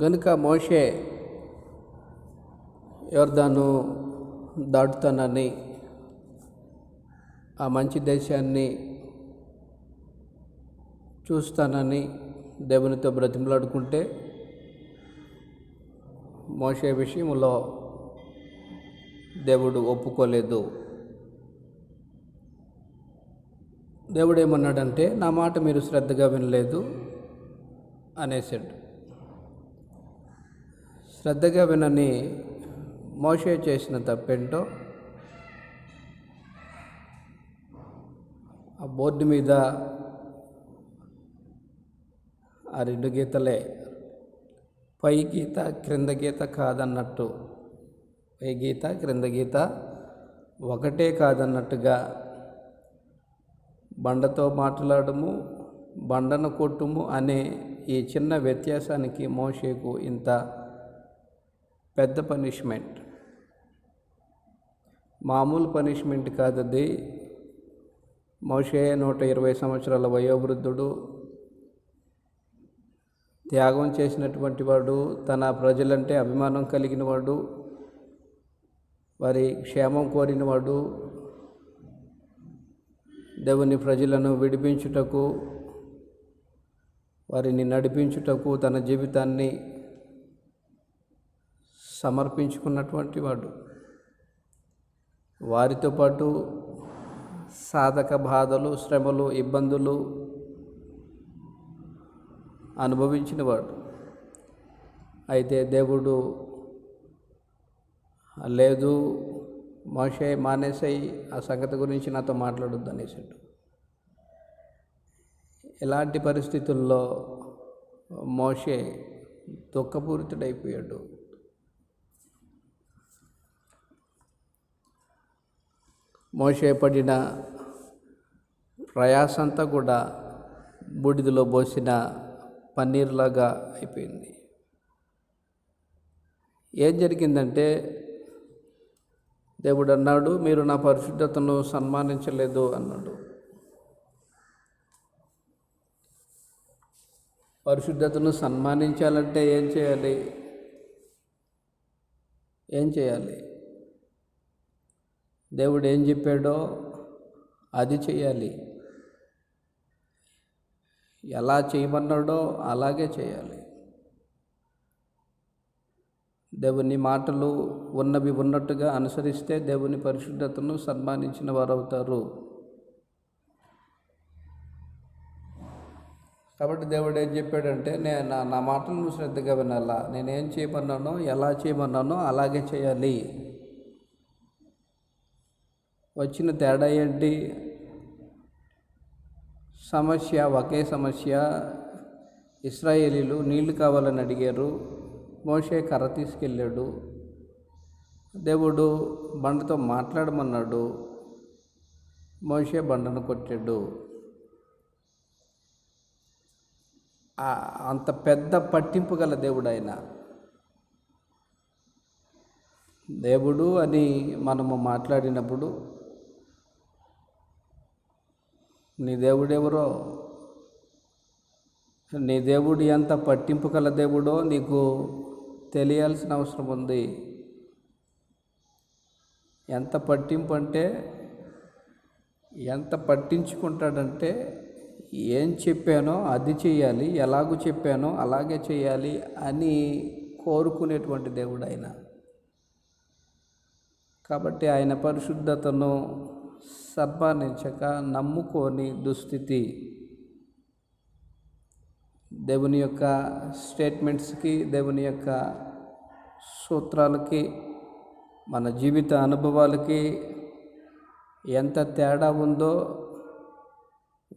కనుక మోషే ఎవరిదాను దాటుతానని ఆ మంచి దేశాన్ని చూస్తానని దేవునితో బ్రతిమలాడుకుంటే మోసే విషయంలో దేవుడు ఒప్పుకోలేదు. దేవుడు ఏమన్నాడంటే నా మాట మీరు శ్రద్ధగా వినలేదు అనేసాడు. శ్రద్ధగా వినని మోషే చేసిన తప్పేంటో ఆ బోర్డు మీద ఆ రెండు గీతలే. పై గీత క్రింద గీత కాదన్నట్టు. పై గీత క్రింద గీత ఒకటే కాదన్నట్టుగా. బండతో మాట్లాడము బండను కొట్టుము అనే ఈ చిన్న వ్యత్యాసానికి మోషేకు ఇంత పెద్ద పనిష్మెంట్. మామూలు పనిష్మెంట్ కాదది. మోషే నూట ఇరవై సంవత్సరాల వయోవృద్ధుడు. త్యాగం చేసినటువంటి వాడు తన ప్రజలంటే అభిమానం కలిగిన వాడు వారి క్షేమం కోరినవాడు దేవుని ప్రజలను విడిపించుటకు వారిని నడిపించుటకు తన జీవితాన్ని సమర్పించుకున్నటువంటి వాడు. వారితో పాటు సాధక బాధలు శ్రమలు ఇబ్బందులు అనుభవించినవాడు అయితే దేవుడు లేదు మోషే మానేసాయి ఆ సంగతి గురించి నాతో మాట్లాడొద్దు అనేసాడు. ఎలాంటి పరిస్థితుల్లో మోషే దుఃఖపూరితుడైపోయాడు. మోషే పడిన ప్రయాసంతా కూడా బూడిదలో పోసిన పన్నీర్లాగా అయిపోయింది. ఏం జరిగిందంటే దేవుడు అన్నాడు మీరు నా పరిశుద్ధతను సన్మానించలేదు అన్నాడు. పరిశుద్ధతను సన్మానించాలంటే ఏం చేయాలి? ఏం చేయాలి? దేవుడు ఏం చెప్పాడో అది చేయాలి. ఎలా చేయమన్నాడో అలాగే చేయాలి. దేవుని మాటలు ఉన్నవి ఉన్నట్టుగా అనుసరిస్తే దేవుని పరిశుద్ధతను సన్మానించిన వారు అవుతారు కాబట్టి దేవుడు ఏం చెప్పాడంటే నేను నా నా మాటలను శ్రద్ధగా వినాలా. నేనేం చేయమన్నానో ఎలా చేయమన్నానో అలాగే చేయాలి. వచ్చిన తేడా ఏంటి? సమస్య ఒకే సమస్య. ఇస్రాయేలీలు నీళ్ళు కావాలని అడిగారు. మోషే కర్ర తీసుకెళ్ళాడు. దేవుడు బండతో మాట్లాడమన్నాడు. మోషే బండను కొట్టాడు. అంత పెద్ద పట్టింపు గల దేవుడు ఆయన. దేవుడు అని మనము మాట్లాడినప్పుడు నీ దేవుడెవరో? నీ దేవుడు ఎంత పట్టింపు కల దేవుడో నీకు తెలియాల్సిన అవసరం ఉంది. ఎంత పట్టింపు అంటే ఎంత పట్టించుకుంటాడంటే ఏం చెప్పానో అది చేయాలి ఎలాగూ చెప్పానో అలాగే చేయాలి అని కోరుకునేటువంటి దేవుడు ఆయన కాబట్టి ఆయన పరిశుద్ధతను సంపాదించక నమ్ముకోని దుస్థితి. దేవుని యొక్క స్టేట్మెంట్స్కి దేవుని యొక్క సూత్రాలకి మన జీవిత అనుభవాలకి ఎంత తేడా ఉందో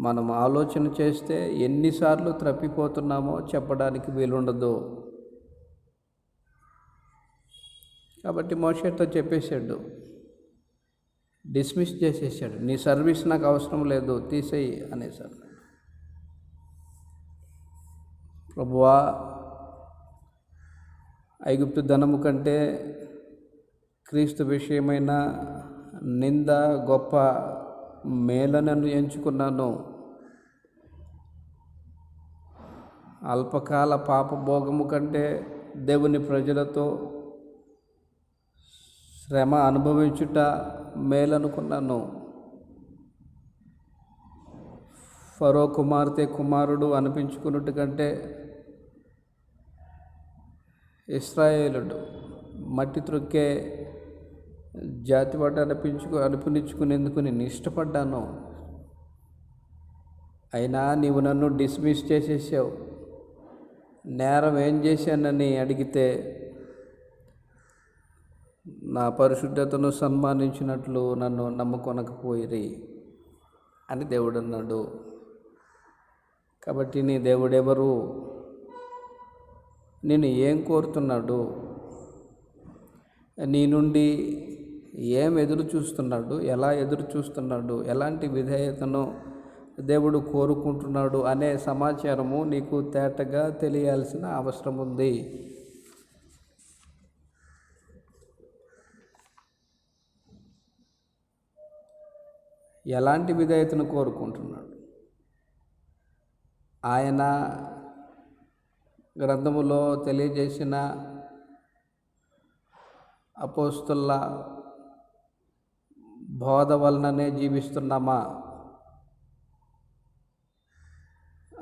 మనం ఆలోచన చేస్తే ఎన్నిసార్లు త్రప్పిపోతున్నామో చెప్పడానికి వీలుండదు. కాబట్టి మోషేతో చెప్పేశాడు డిస్మిస్ చేసేసాడు. నీ సర్వీస్ నాకు అవసరం లేదు తీసేయి అనేసాడు. ప్రభువా ఐగుప్తు ధనము కంటే క్రీస్తు విషయమైన నింద గొప్ప మేలనను ఎంచుకున్నాను. అల్పకాల పాపభోగము కంటే దేవుని ప్రజలతో శ్రమ అనుభవించుట మేలనుకున్నాను. ఫరో కుమార్తె కుమారుడు అనిపించుకున్నట్టు కంటే ఇస్రాయేలుడు మట్టి త్రొక్కే జాతి వాట అనిపించుకు అనిపించుకునేందుకు నేను ఇష్టపడ్డాను. అయినా నీవు నన్ను డిస్మిస్ చేసేసావు. నేరం ఏం చేశానని అడిగితే నా పరిశుద్ధతను సన్మానించినట్లు నన్ను నమ్ముకొనకపోయిరి అని దేవుడు అన్నాడు కాబట్టి నీ దేవుడెవరు? నేను ఏం కోరుతున్నాడు? నీ నుండి ఏం ఎదురు చూస్తున్నాడు? ఎలా ఎదురు చూస్తున్నాడు? ఎలాంటి విధేయతను దేవుడు కోరుకుంటున్నాడు? అనే సమాచారము నీకు తేటగా తెలియాల్సిన అవసరం ఉంది. ఎలాంటి విధేయతను కోరుకుంటున్నాడు? ఆయన గ్రంథములో తెలియజేసిన అపోస్తుల బోధ వలననే జీవిస్తున్నామా?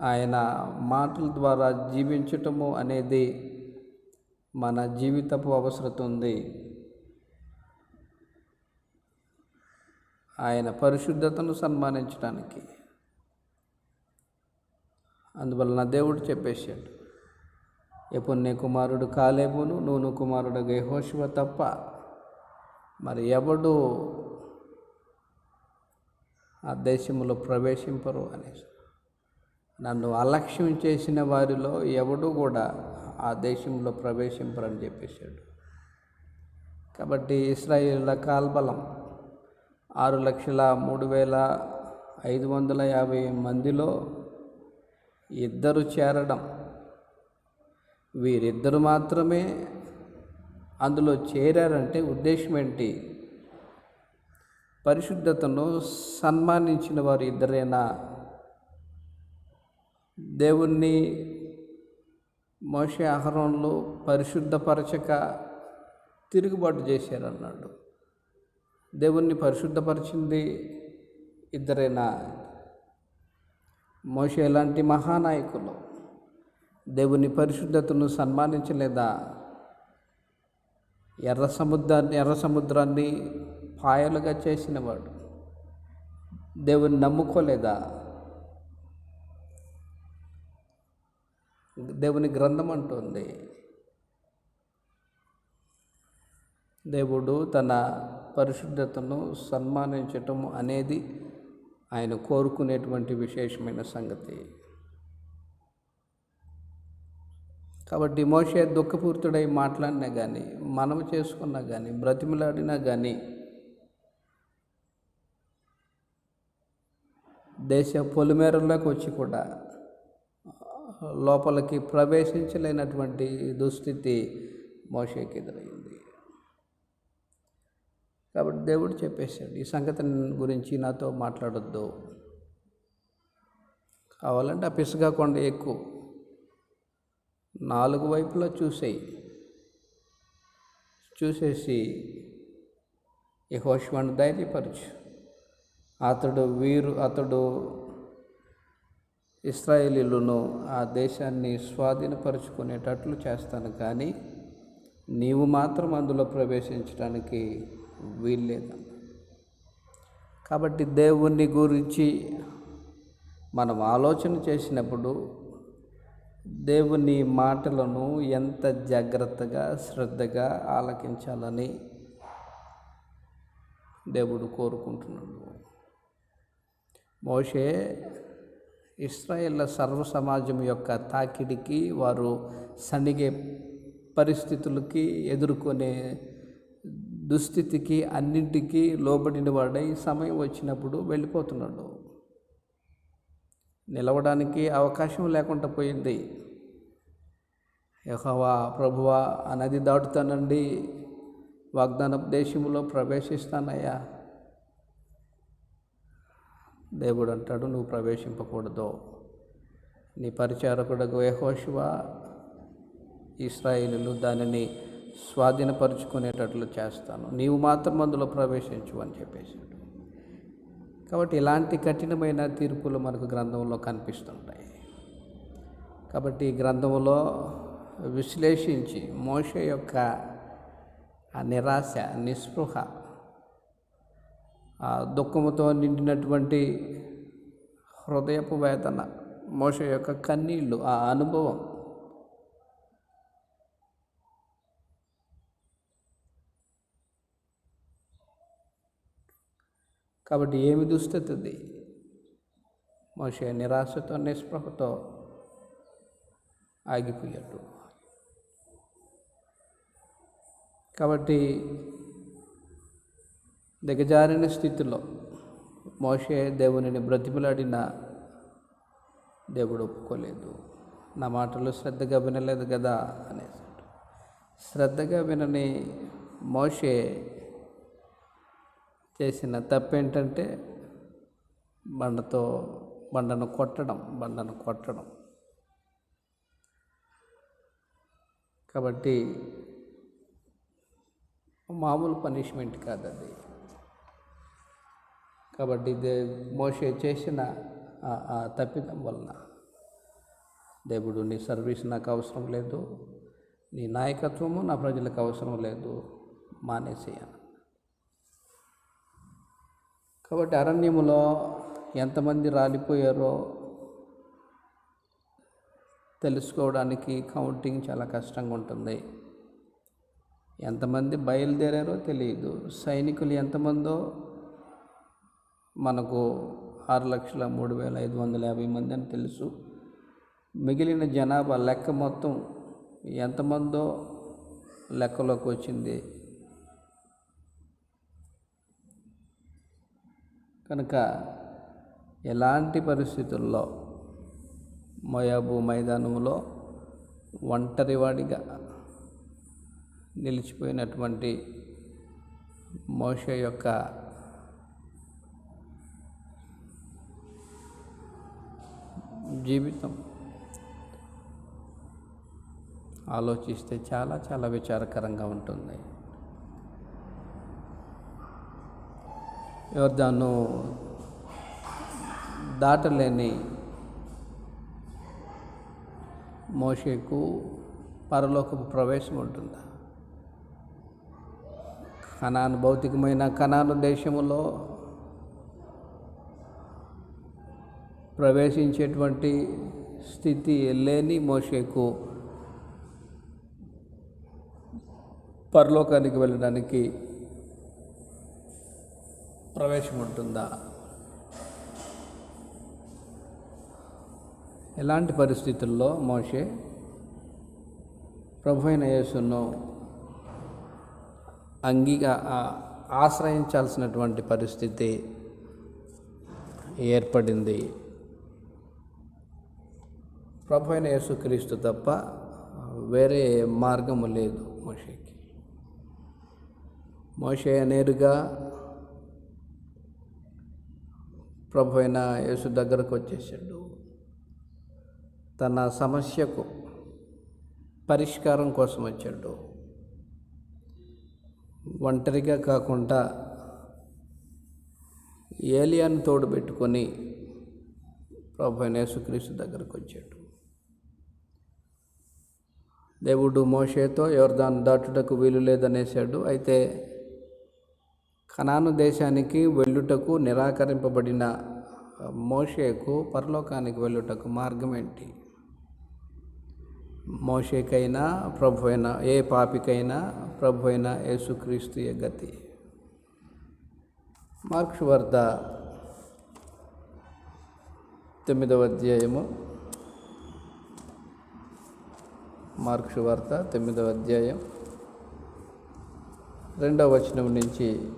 ఆయన మాటల ద్వారా జీవించటము అనేది మన జీవితపు అవసరం ఉంది. ఆయన పరిశుద్ధతను సన్మానించడానికి అందువలన దేవుడు చెప్పేశాడు ఎపుణ్య కుమారుడు కాలేబును నూను కుమారుడు గేహోశివ తప్ప మరి ఎవడు ఆ దేశంలో ప్రవేశింపరు అనేసి. నన్ను అలక్ష్యం చేసిన వారిలో ఎవడు కూడా ఆ దేశంలో ప్రవేశింపరని చెప్పేశాడు. కాబట్టి ఇస్రాయిల్ల కాల్బలం ఆరు లక్షల మూడు వేల ఐదు వందల యాభై మందిలో ఇద్దరు చేరడం. వీరిద్దరు మాత్రమే అందులో చేరారంటే ఉద్దేశం ఏంటి? పరిశుద్ధతను సన్మానించిన వారు ఇద్దరైనా? దేవుణ్ణి మోషే ఆహారంలో పరిశుద్ధపరచక తిరుగుబాటు చేశారన్నాడు. దేవుణ్ణి పరిశుద్ధపరిచింది ఇద్దరైనా? మోషే లాంటి మహానాయకులు దేవుని పరిశుద్ధతను సన్మానించలేదా? ఎర్ర సముద్రాన్ని ఎర్ర సముద్రాన్ని పాయలుగా చేసినవాడు దేవుని నమ్ముకోలేదా? దేవుని గ్రంథం అంటుంది దేవుడు తన పరిశుద్ధతను సన్మానించటం అనేది ఆయన కోరుకునేటువంటి విశేషమైన సంగతి. కాబట్టి మోషే దుఃఖపూర్తుడై మాట్లాడినా కానీ మనం చేసుకున్నా కానీ బ్రతిమలాడినా కానీ దేశ పొలిమేరల్లోకి వచ్చి కూడా లోపలికి ప్రవేశించలేనటువంటి దుస్థితి మోషేకి ఎదురైంది కాబట్టి దేవుడు చెప్పేశాడు ఈ సంగతి గురించి నాతో మాట్లాడొద్దు. కావాలంటే ఆ పిసగా కొండ ఎక్కువ నాలుగు వైపులా చూసేయి. చూసేసి ఈ హోష్వాన్ని ధైర్యపరచు. అతడు వీరు అతడు ఇస్రాయేలీలను ఆ దేశాన్ని స్వాధీనపరుచుకునేటట్లు చేస్తాను. కానీ నీవు మాత్రం అందులో ప్రవేశించడానికి వీల్లేదన్న కాబట్టి దేవుని గురించి మనం ఆలోచన చేసినప్పుడు దేవుని మాటలను ఎంత జాగ్రత్తగా శ్రద్ధగా ఆలకించాలని దేవుడు కోరుకుంటున్నాడు. మోషే ఇస్రాయేళ్ళ సర్వ సమాజం యొక్క తాకిడికి వారు సనిగే పరిస్థితులకి ఎదుర్కొనే దుస్థితికి అన్నింటికీ లోబడిన వాడై సమయం వచ్చినప్పుడు వెళ్ళిపోతున్నాడు. నిలవడానికి అవకాశం లేకుండా పోయింది. యహోవా ప్రభువా ఆ నది దాటుతానండి వాగ్దాన దేశంలో ప్రవేశిస్తానయ్యా. దేవుడు అంటాడు నువ్వు ప్రవేశింపకూడదు. నీ పరిచారకుడకు యహోశివ ఇస్రాయిలు దానిని స్వాధీనపరుచుకునేటట్లు చేస్తాను. నీవు మాత్రం అందులో ప్రవేశించు అని చెప్పేశాడు కాబట్టి ఇలాంటి కఠినమైన తీర్పులు మనకు గ్రంథంలో కనిపిస్తుంటాయి. కాబట్టి ఈ గ్రంథంలో విశ్లేషించి మోష యొక్క ఆ నిరాశ నిస్పృహ ఆ దుఃఖముతో నిండినటువంటి హృదయపు వేదన మోష యొక్క కన్నీళ్ళు ఆ అనుభవం కాబట్టి ఏమి దుస్థితిది? మోషే నిరాశతో నిస్పృహతో ఆగిపోయాడు. కాబట్టి దిగజారిన స్థితిలో మోషే దేవునిని బ్రతిమలాడిన దేవుడు ఒప్పుకోలేదు. నా మాటలు శ్రద్ధగా వినలేదు కదా అనేసాడు. శ్రద్ధగా వినని మోషే చేసిన తప్పేంటంటే బండతో బండను కొట్టడం బండను కొట్టడం. కాబట్టి మామూలు పనిష్మెంట్ కాదు అది కాబట్టి దే మోషే చేసిన ఆ- ఆ తప్పిదం వలన దేవుడు నీ సర్వీస్ నాకు అవసరం లేదు. నీ నాయకత్వము నా ప్రజలకు అవసరం లేదు. మానేసేయను. కాబట్టి అరణ్యములో ఎంతమంది రాలిపోయారో తెలుసుకోవడానికి కౌంటింగ్ చాలా కష్టంగా ఉంటుంది. ఎంతమంది బయలుదేరారో తెలియదు. సైనికులు ఎంతమందో మనకు ఆరు లక్షల మూడు వేల ఐదు వందల యాభై మంది అని తెలుసు. మిగిలిన జనాభా లెక్క మొత్తం ఎంతమందో లెక్కలోకి వచ్చింది. కనుక ఎలాంటి పరిస్థితుల్లో మోయాబు మైదానంలో ఒంటరివాడిగా నిలిచిపోయినటువంటి మోష యొక్క జీవితం ఆలోచిస్తే చాలా చాలా విచారకరంగా ఉంటుంది. దాన్ని దాటలేని మోషేకు పరలోకపు ప్రవేశం ఉంటుంది. కణాను భౌతికమైన కణాను దేశములో ప్రవేశించేటువంటి స్థితి లేని మోషేకు పరలోకానికి వెళ్ళడానికి ప్రవేశం ఉంటుందా ఎలాంటి పరిస్థితుల్లో మోషే ప్రభు అయిన యేసును అంగీగా ఆశ్రయించాల్సినటువంటి పరిస్థితి ఏర్పడింది. ప్రభు అయిన యేసుక్రీస్తు తప్ప వేరే మార్గము లేదు మోషేకి. మోషే నేరుగా ప్రభు అయిన యేసు దగ్గరకు వచ్చేసాడు. తన సమస్యకు పరిష్కారం కోసం వచ్చాడు. ఒంటరిగా కాకుండా ఏలియాను తోడు పెట్టుకొని ప్రభు అయిన యేసుక్రీస్తు దగ్గరకు వచ్చాడు. దేవుడు మోషేతో యోర్దాను దాటుటకు వీలు లేదనేసాడు అయితే కనాను దేశానికి వెళ్ళుటకు నిరాకరింపబడిన మోషేకు పరలోకానికి వెళ్ళుటకు మార్గం ఏంటి? మోషేకైనా ప్రభు అయినా ఏ పాపికైనా ప్రభు అయినా యేసుక్రీస్తు ఏ గతి. మార్క్స్ వార్త తొమ్మిదవ అధ్యాయము. మార్క్స్ వార్త తొమ్మిదవ అధ్యాయం. రెండవ వచనం నుంచి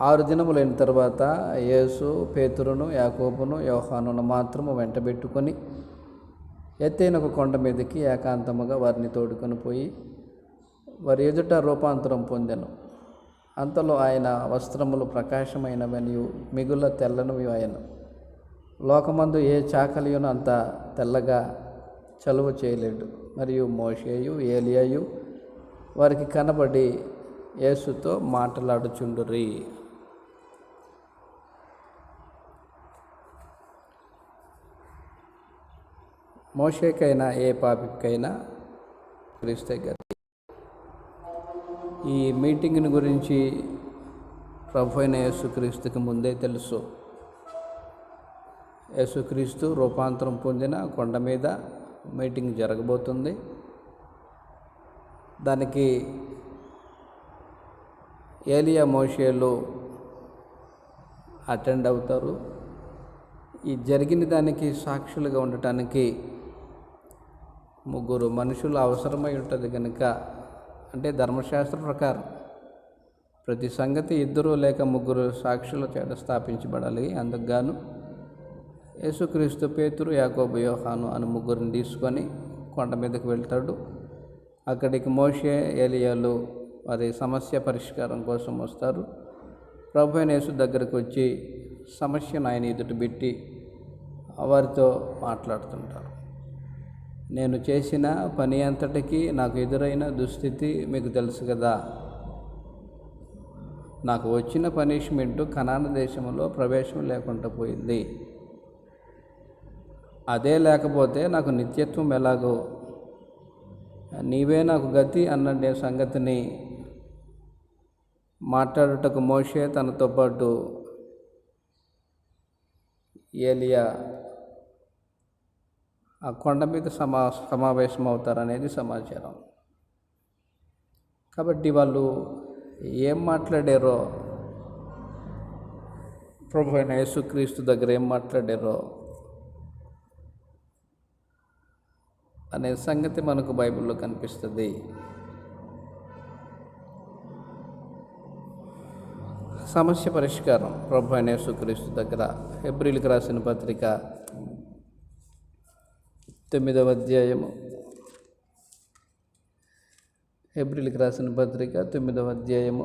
ఆరు దినములైన తర్వాత యేసు పేతురును యాకోబును యోహానును మాత్రము వెంటబెట్టుకొని ఎత్తైన ఒక కొండ మీదకి ఏకాంతముగా వారిని తోడుకొని పోయి వారి ఎదుట రూపాంతరం పొందెను. అంతలో ఆయన వస్త్రములు ప్రకాశమైనవనియు మిగుల తెల్లనివి ఆయన లోకమందు ఏ చాకలియును అంత తెల్లగా చలువ చేయలేడు. మరియు మోషేయు ఏలియాయు వారికి కనబడి యేసుతో మాట్లాడుచుండురి. మోషేకైనా ఏ పాపికైనా క్రీస్తే గతి. ఈ మీటింగ్ని గురించి ప్రభు అయిన యేసుక్రీస్తుకి ముందే తెలుసు. యేసుక్రీస్తు రూపాంతరం పొందిన కొండ మీద మీటింగ్ జరగబోతుంది. దానికి ఏలియా మోషేలు అటెండ్ అవుతారు. ఈ జరిగిన దానికి సాక్షులుగా ఉండటానికి ముగ్గురు మనుషులు అవసరమై ఉంటుంది కనుక అంటే ధర్మశాస్త్ర ప్రకారం. ప్రతి సంగతి ఇద్దరు లేక ముగ్గురు సాక్షుల చేత స్థాపించబడాలి. అందుకుగాను యేసుక్రీస్తు పేతురు యాకోబు యోహాను అని ముగ్గురిని తీసుకొని కొండ మీదకి వెళ్తాడు. అక్కడికి మోషే ఏలియాలు వారి సమస్య పరిష్కారం కోసం వస్తారు. ప్రభు యేసు దగ్గరకు వచ్చి సమస్యను ఆయన ఎదుట పెట్టి వారితో మాట్లాడుతుంటారు. నేను చేసిన పని అంతటికి నాకు ఎదురైన దుస్థితి మీకు తెలుసు కదా. నాకు వచ్చిన పనిష్మెంటు కనాన దేశంలో ప్రవేశం లేకుండా పోయింది. అదే లేకపోతే నాకు నిత్యత్వం ఎలాగో? నీవే నాకు గతి అన్న సంగతిని మాట్లాడుటకు మోషే తనతో పాటు ఏలియా ఆ కొండ మీద సమా సమావేశం అవుతారనేది సమాచారం. కాబట్టి వాళ్ళు ఏం మాట్లాడారో ప్రభు అయిన యేసుక్రీస్తు దగ్గర ఏం మాట్లాడారో అనే సంగతి మనకు బైబిల్లో కనిపిస్తుంది. సమస్య పరిష్కారం ప్రభు అయిన యేసుక్రీస్తు దగ్గర. ఏప్రిల్కి రాసిన పత్రిక తొమ్మిదవ అధ్యాయము. ఏప్రిల్కి రాసిన పత్రిక తొమ్మిదవ అధ్యాయము.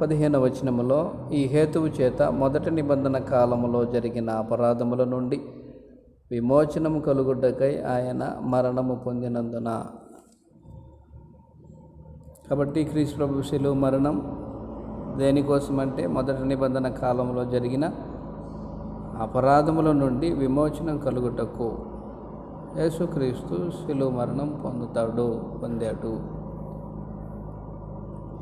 పదిహేను వచనములో ఈ హేతువు చేత మొదటి నిబంధన కాలములో జరిగిన అపరాధముల నుండి విమోచనము కలుగుటకై ఆయన మరణము పొందినందున. కాబట్టి క్రీస్తు ప్రభు శిలువ మరణం దేనికోసమంటే మొదటి నిబంధన కాలంలో జరిగిన అపరాధముల నుండి విమోచనం కలుగుటకు. యేసుక్రీస్తు శిలువ మరణం పొందుతాడు పొందాడు.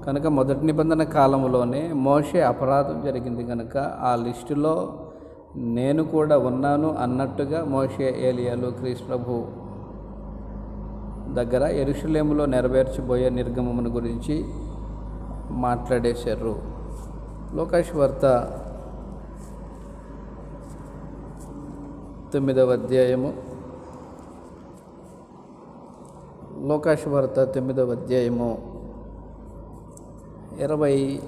కనుక మొదటి నిబంధన కాలంలోనే మోషే అపరాధం జరిగింది కనుక ఆ లిస్టులో నేను కూడా ఉన్నాను అన్నట్టుగా మోషే ఏలియాలు క్రీస్ ప్రభు దగ్గర ఎరుషులేములో నెరవేర్చబోయే నిర్గమమును గురించి మాట్లాడేశారు. లోకాష్ వార్త తొమ్మిదవ అధ్యాయము లోకాశువార్త తొమ్మిదవ అధ్యాయము ఇరవై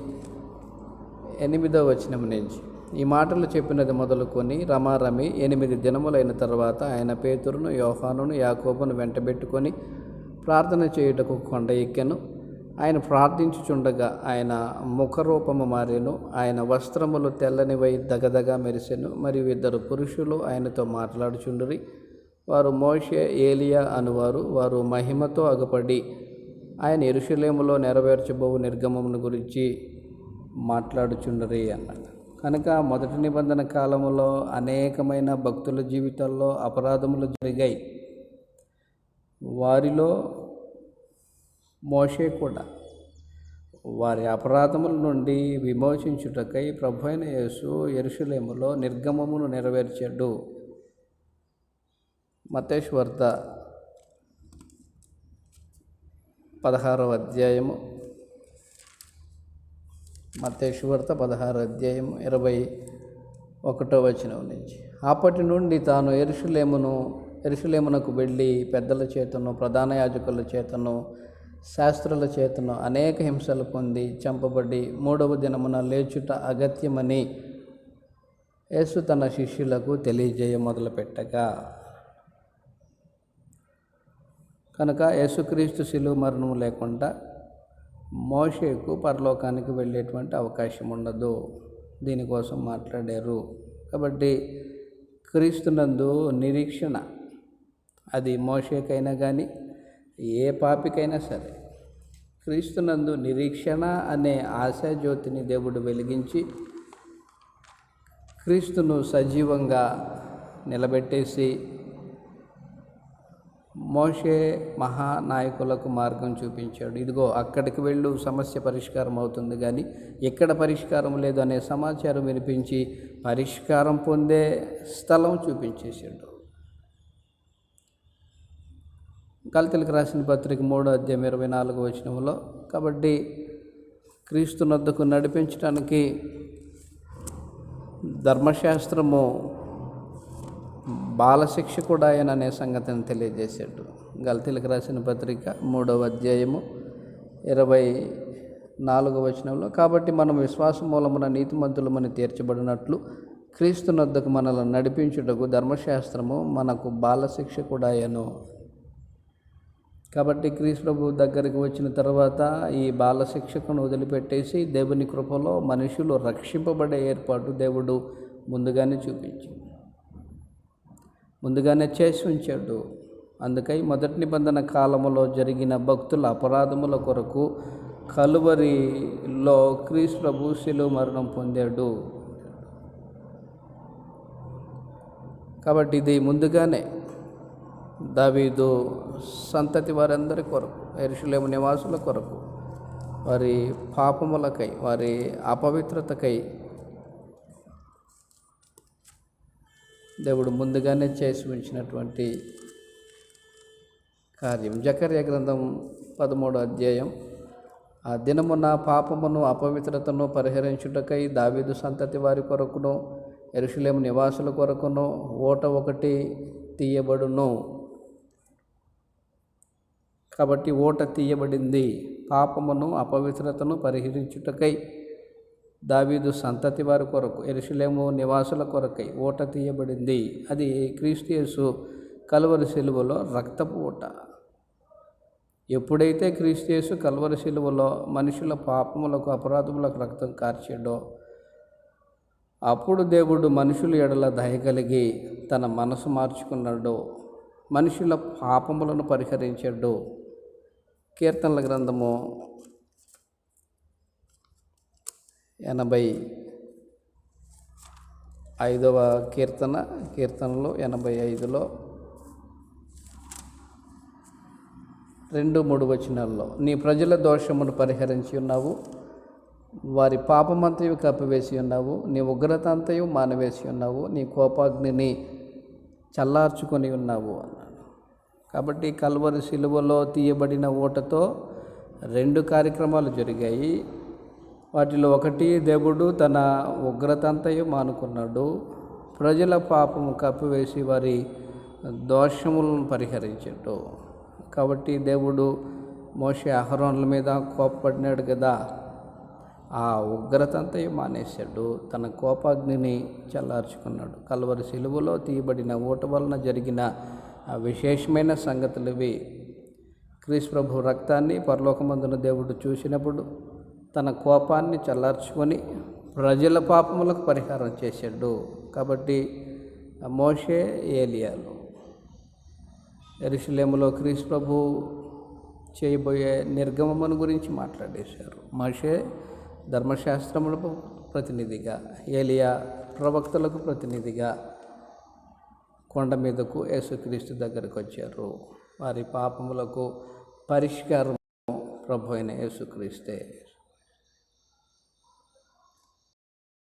ఎనిమిదవ వచనం నుంచి. ఈ మాటలు చెప్పినది మొదలుకొని రమారమి ఎనిమిది దినములైన తర్వాత ఆయన పేతురును యోహానును యాకోబును వెంటబెట్టుకొని ప్రార్థన చేయుటకు కొండ ఎక్కెను. ఆయన ప్రార్థించుచుండగా ఆయన ముఖరూపము మారెను. ఆయన వస్త్రములు తెల్లనివై దగదగా మెరిసెను. మరియు ఇద్దరు పురుషులు ఆయనతో మాట్లాడుచుండరి. వారు మోషే ఏలియా అనువారు. వారు మహిమతో అగపడి ఆయన ఎరుషులేములో నెరవేర్చబోవు నిర్గమమును గురించి మాట్లాడుచుండరి అన్నాడు. కనుక మొదటి నిబంధన కాలంలో అనేకమైన భక్తుల జీవితాల్లో అపరాధములు జరిగాయి. వారిలో మోషే కూడా వారి అపరాధముల నుండి విమోచించుటకై ప్రభు అయిన యేసు ఎరుషులేములో నిర్గమమును నెరవేర్చాడు. మతేశ్వర్త పదహారవ అధ్యాయము. మతేశ్వర్త పదహారు అధ్యాయము ఇరవై ఒకటో వచనం నుంచి. అప్పటి నుండి తాను ఎరుషులేమును ఎరుషులేమునకు వెళ్ళి పెద్దల చేతను ప్రధాన యాజకుల చేతను శాస్త్రుల చేతను అనేక హింసలు పొంది చంపబడి మూడవ దినమున లేచుట అగత్యమని యేసు తన శిష్యులకు తెలియజేయ మొదలుపెట్టగా. కనుక యేసుక్రీస్తు శిలువ మరణం లేకుండా మోషేకు పరలోకానికి వెళ్ళేటువంటి అవకాశం ఉండదు. దీనికోసం మాట్లాడారు. కాబట్టి క్రీస్తునందు నిరీక్షణ. అది మోషేకైనా కానీ ఏ పాపికైనా సరే. క్రీస్తునందు నిరీక్షణ అనే ఆశాజ్యోతిని దేవుడు వెలిగించి క్రీస్తును సజీవంగా నిలబెట్టేసి మోషే మహానాయకులకు మార్గం చూపించాడు. ఇదిగో అక్కడికి వెళ్ళు సమస్య పరిష్కారం అవుతుంది కానీ ఎక్కడ పరిష్కారం లేదు అనే సమాచారం వినిపించి పరిష్కారం పొందే స్థలం చూపించేసాడు కల్తలకు రాసిన పత్రిక మూడో అధ్యాయం ఇరవై నాలుగు వచనంలో కాబట్టి క్రీస్తునొద్దకు నడిపించడానికి ధర్మశాస్త్రము బాలశిక్ష కూడా ఆయన అనే సంగతిని తెలియజేశాడు గల్తీలకు రాసిన పత్రిక మూడవ అధ్యాయము ఇరవై నాలుగవ వచనంలో కాబట్టి మనం విశ్వాసం మూలమున నీతిమంతులమని తీర్చబడినట్లు క్రీస్తునొద్దకు మనల్ని నడిపించుటకు ధర్మశాస్త్రము మనకు బాలశిక్ష కూడా అయ్యను కాబట్టి క్రీస్తు దగ్గరికి వచ్చిన తర్వాత ఈ బాలశిక్షకును వదిలిపెట్టేసి దేవుని కృపలో మనుషులు రక్షింపబడే ఏర్పాటు దేవుడు ముందుగానే చూపించింది ముందుగానే చేసి ఉంచాడు. అందుకై మొదటి నిబంధన కాలములో జరిగిన భక్తుల అపరాధముల కొరకు కలువరిలో క్రీస్తు ప్రభు శిలువ మరణం పొందాడు. కాబట్టి ఇది ముందుగానే దావీదు సంతతి వారందరి కొరకు ఎరుషులేము నివాసుల కొరకు వారి పాపములకై వారి అపవిత్రతకై దేవుడు ముందుగానే చేసి ఉంచినటువంటి కార్యం. జకర్య గ్రంథం పదమూడో అధ్యాయం. ఆ దినము నా పాపమును అపవిత్రతను పరిహరించుటకై దావీదు సంతతి వారి కొరకును ఎరుషులేము నివాసుల కొరకును ఓట ఒకటి తీయబడును. కాబట్టి ఓట తీయబడింది. పాపమును అపవిత్రతను పరిహరించుటకై దావీదు సంతతి వారి కొరకు ఎరుసలేము నివాసుల కొరకై ఓట తీయబడింది. అది క్రీస్తు కలువరి శిలువలో రక్తపు ఓట ఎప్పుడైతే క్రీస్తు కలువరి శిలువలో మనుషుల పాపములకు అపరాధములకు రక్తం కార్చాడో అప్పుడు దేవుడు మనుషుల ఎడల దయ కలిగి తన మనసు మార్చుకున్నాడు మనుషుల పాపములను పరిహరించాడు కీర్తనల గ్రంథము ఎనభై ఐదవ కీర్తన కీర్తనలో ఎనభై ఐదులో రెండు మూడు వచనాల్లో నీ ప్రజల దోషమును పరిహరించి ఉన్నావు వారి పాపమంతయు కప్పివేసి ఉన్నావు నీ ఉగ్రత అంతయు మానవేసి ఉన్నావు నీ కోపాగ్నిని చల్లార్చుకొని ఉన్నావు అన్నాడు. కాబట్టి కల్వరి శిలువలో తీయబడిన ఓటతో రెండు కార్యక్రమాలు జరిగాయి. వాటిలో ఒకటి దేవుడు తన ఉగ్రతంతయు మానుకున్నాడు. ప్రజల పాపము కప్పివేసి వారి దోషములను పరిహరించాడు. కాబట్టి దేవుడు మోసే అహరోన్ల మీద కోపపడినాడు కదా ఆ ఉగ్రతంతయు మానేశాడు. తన కోపాగ్నిని చల్లార్చుకున్నాడు. కలవరి సిలువలో తీయబడిన ఓటు వలన జరిగిన ఆ విశేషమైన సంగతులు ఇవి. క్రీస్తు ప్రభు రక్తాన్ని పరలోకమందున దేవుడు చూసినప్పుడు తన కోపాన్ని చల్లార్చుకొని ప్రజల పాపములకు పరిహారం చేశాడు. కాబట్టి మోషే ఏలియాలు. ఎరుషులేములో క్రీస్తు ప్రభు చేయబోయే నిర్గమమును గురించి మాట్లాడేశారు. మోషే ధర్మశాస్త్రములకు ప్రతినిధిగా ఏలియా ప్రవక్తలకు ప్రతినిధిగా కొండ మీదకు యేసుక్రీస్తు దగ్గరకు వచ్చారు. వారి పాపములకు పరిష్కారం ప్రభు అయిన యేసుక్రీస్తే.